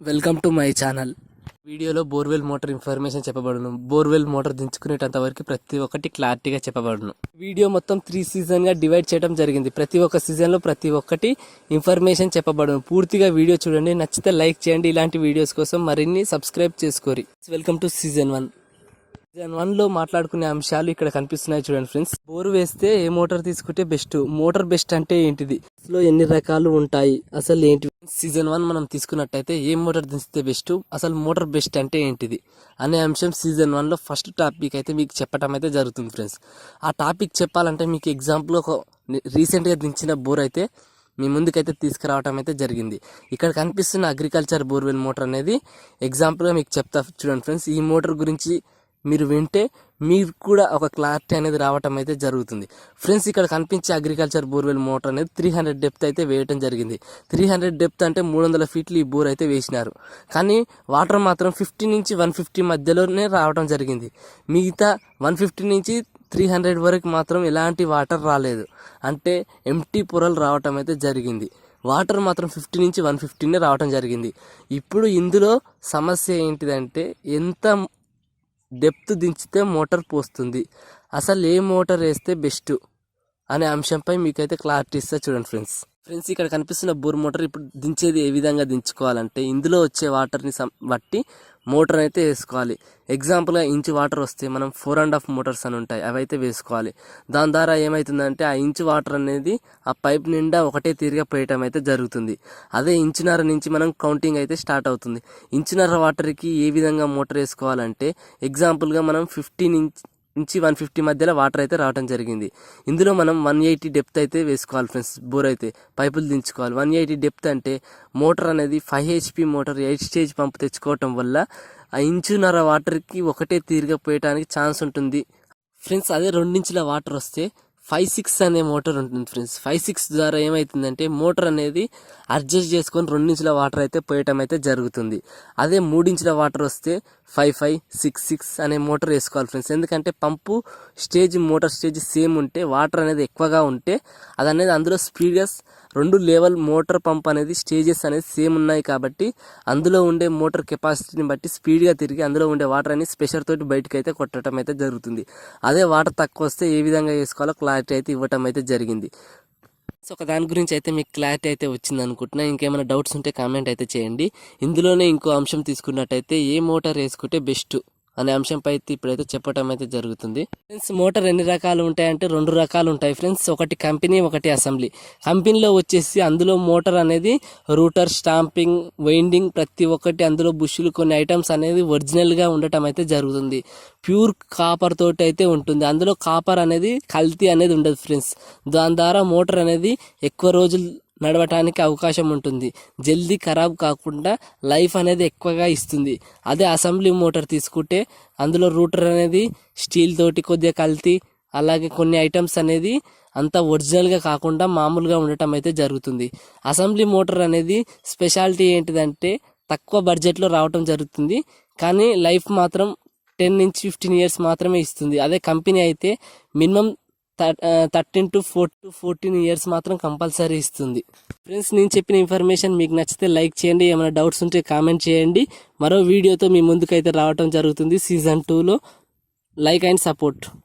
Welcome to my channel. వీడియోలో borewell motor information చెప్పబడును. Borewell motor దించుకునేటంత వరకు ప్రతి ఒక్కటి క్లారిటీగా చెప్పబడును. వీడియో మొత్తం త్రీ సీజన్గా డివైడ్ చేయడం జరిగింది. ప్రతి ఒక్క సీజన్లో ప్రతి ఒక్కటి ఇన్ఫర్మేషన్ చెప్పబడును. పూర్తిగా వీడియో చూడండి. నచ్చితే లైక్ చేయండి. ఇలాంటి వీడియోస్ కోసం మరిన్ని subscribe చేసుకోరి. Welcome to season one. Season వన్లో మాట్లాడుకునే అంశాలు ఇక్కడ కనిపిస్తున్నాయి చూడండి ఫ్రెండ్స్ బోర్ వేస్తే ఏ మోటార్ తీసుకుంటే బెస్ట్ మోటార్ బెస్ట్ అంటే ఏంటిది? లో ఎన్ని రకాలు ఉంటాయి? అసలు ఏంటి? సీజన్ వన్ మనం తీసుకున్నట్టయితే ఏ మోటార్ దించితే బెస్ట్ అసలు మోటార్ బెస్ట్ అంటే ఏంటిది? అనే అంశం సీజన్ వన్లో ఫస్ట్ టాపిక్ అయితే మీకు చెప్పడం అయితే జరుగుతుంది ఫ్రెండ్స్ ఆ టాపిక్ చెప్పాలంటే మీకు ఎగ్జాంపుల్ ఒక రీసెంట్గా దించిన బోర్ అయితే మీ ముందుకైతే తీసుకురావటం అయితే జరిగింది. ఇక్కడ కనిపిస్తున్న అగ్రికల్చర్ బోర్వెల్ మోటార్ అనేది ఎగ్జాంపుల్గా మీకు చెప్తా చూడండి ఫ్రెండ్స్ ఈ మోటార్ గురించి మీరు వింటే మీరు కూడా ఒక క్లారిటీ అనేది రావటం అయితే జరుగుతుంది. ఫ్రెండ్స్ ఇక్కడ కనిపించే అగ్రికల్చర్ బోర్వెల్ మోటార్ అనేది త్రీ హండ్రెడ్ డెప్త్ అయితే వేయటం జరిగింది. త్రీ హండ్రెడ్ డెప్త్ అంటే మూడు వందల ఫీట్లు ఈ బోర్ అయితే వేసినారు. కానీ వాటర్ మాత్రం ఫిఫ్టీ నుంచి వన్ ఫిఫ్టీ మధ్యలోనే రావడం జరిగింది. మిగతా వన్ ఫిఫ్టీ నుంచి త్రీ హండ్రెడ్ వరకు మాత్రం ఎలాంటి వాటర్ రాలేదు. అంటే ఎంటీ పొరలు రావటం అయితే జరిగింది. వాటర్ మాత్రం ఫిఫ్టీ నుంచి వన్ ఫిఫ్టీనే రావటం జరిగింది. ఇప్పుడు ఇందులో సమస్య ఏంటిదంటే ఎంత డెప్త్ దించితే మోటార్ పోస్తుంది. అసలు ఏ మోటార్ వేస్తే బెస్ట్? అనే అంశంపై మీకైతే క్లారిటీ ఇస్తా చూడండి ఫ్రెండ్స్. ఫ్రెండ్స్ ఇక్కడ కనిపిస్తున్న బోర్ మోటార్ ఇప్పుడు దించేది ఏ విధంగా దించుకోవాలంటే ఇందులో వచ్చే వాటర్ని సం- బట్టి మోటార్ అయితే వేసుకోవాలి. ఎగ్జాంపుల్గా ఇంచు వాటర్ వస్తే మనం ఫోర్ అండ్ హాఫ్ మోటార్స్ అని ఉంటాయి అవి అయితే వేసుకోవాలి. దాని ద్వారా ఏమవుతుందంటే ఆ ఇంచు వాటర్ అనేది ఆ పైప్ నిండా ఒకటే తీరుగా పోయటం అయితే జరుగుతుంది. అదే ఇంచున్నర నుంచి మనం కౌంటింగ్ అయితే స్టార్ట్ అవుతుంది. ఇంచున్నర వాటర్కి ఏ విధంగా మోటార్ వేసుకోవాలంటే ఎగ్జాంపుల్గా మనం ఫిఫ్టీన్ ఇంచ్ నుంచి వన్ ఫిఫ్టీ మధ్యలో వాటర్ అయితే రావడం జరిగింది. ఇందులో మనం వన్ ఎయిటీ డెప్త్ అయితే వేసుకోవాలి ఫ్రెండ్స్ బోర్ అయితే పైపులు దించుకోవాలి. వన్ ఎయిటీ డెప్త్ అంటే మోటార్ అనేది five HP motor eight stage pump తెచ్చుకోవటం వల్ల ఆ ఇంచున్నర వాటర్కి ఒకటే తీరుగా పోయటానికి ఛాన్స్ ఉంటుంది. ఫ్రెండ్స్ అదే రెండించుల వాటర్ వస్తే ఫైవ్ సిక్స్ అనే మోటార్ ఉంటుంది ఫ్రెండ్స్. ఫైవ్ సిక్స్ ద్వారా ఏమవుతుందంటే మోటార్ అనేది అడ్జస్ట్ చేసుకొని రెండించుల వాటర్ అయితే పోయటం అయితే జరుగుతుంది. అదే మూడించుల వాటర్ వస్తే ఫైవ్ ఫైవ్ సిక్స్ సిక్స్ అనే మోటార్ వేసుకోవాలి ఫ్రెండ్స్. ఎందుకంటే pump stage motor stage same ఉంటే వాటర్ అనేది ఎక్కువగా ఉంటే అది అనేది అందులో స్పీడ్గా రెండు లెవెల్ మోటార్ పంప్ అనేది స్టేజెస్ అనేది సేమ్ ఉన్నాయి కాబట్టి అందులో ఉండే మోటార్ కెపాసిటీని బట్టి స్పీడ్గా తిరిగి అందులో ఉండే వాటర్ అనేది స్పెషర్ తోటి బయటకు అయితే కొట్టడం అయితే జరుగుతుంది. అదే వాటర్ తక్కువ వస్తే ఏ విధంగా వేసుకోవాలో క్లారిటీ అయితే ఇవ్వటం అయితే జరిగింది. సో ఒక దాని గురించి అయితే మీకు క్లారిటీ అయితే వచ్చింది అనుకుంటున్నా. ఇంకేమైనా డౌట్స్ ఉంటే కామెంట్ అయితే చేయండి. ఇందులోనే ఇంకో అంశం తీసుకున్నట్టయితే ఏ మోటార్ వేసుకుంటే బెస్ట్ అనే అంశంపై అయితే ఇప్పుడైతే చెప్పడం అయితే జరుగుతుంది. ఫ్రెండ్స్ మోటార్ ఎన్ని రకాలు ఉంటాయంటే రెండు రకాలు ఉంటాయి ఫ్రెండ్స్. ఒకటి కంపెనీ ఒకటి అసెంబ్లీ. కంపెనీలో వచ్చేసి అందులో మోటార్ అనేది రూటర్ స్టాంపింగ్ వైండింగ్ ప్రతి ఒక్కటి అందులో బుష్లు కొన్ని ఐటమ్స్ అనేది ఒరిజినల్గా ఉండటం అయితే జరుగుతుంది. ప్యూర్ కాపర్ తోటి అయితే ఉంటుంది. అందులో కాపర్ అనేది కల్తీ అనేది ఉండదు ఫ్రెండ్స్. దాని ద్వారా మోటార్ అనేది ఎక్కువ రోజులు నడవటానికి అవకాశం ఉంటుంది. జల్దీ ఖరాబ్ కాకుండా లైఫ్ అనేది ఎక్కువగా ఇస్తుంది. అదే అసెంబ్లీ మోటార్ తీసుకుంటే అందులో రూటర్ అనేది స్టీల్ తోటి కొద్దిగా కల్తీ అలాగే కొన్ని ఐటమ్స్ అనేది అంత ఒరిజినల్గా కాకుండా మామూలుగా ఉండటం అయితే జరుగుతుంది. అసెంబ్లీ మోటార్ అనేది స్పెషాలిటీ ఏంటిదంటే తక్కువ బడ్జెట్లో రావటం జరుగుతుంది. కానీ లైఫ్ మాత్రం టెన్ నుంచి ఫిఫ్టీన్ ఇయర్స్ మాత్రమే ఇస్తుంది. అదే కంపెనీ అయితే minimum thirteen to four to fourteen years మాత్రం కంపల్సరీ ఇస్తుంది. ఫ్రెండ్స్ నేను చెప్పిన ఇన్ఫర్మేషన్ మీకు నచ్చితే లైక్ చేయండి ఏమైనా డౌట్స్ ఉంటే కామెంట్ చేయండి. మరో వీడియోతో మీ ముందుకైతే రావటం జరుగుతుంది సీజన్ టూలో. Like and support.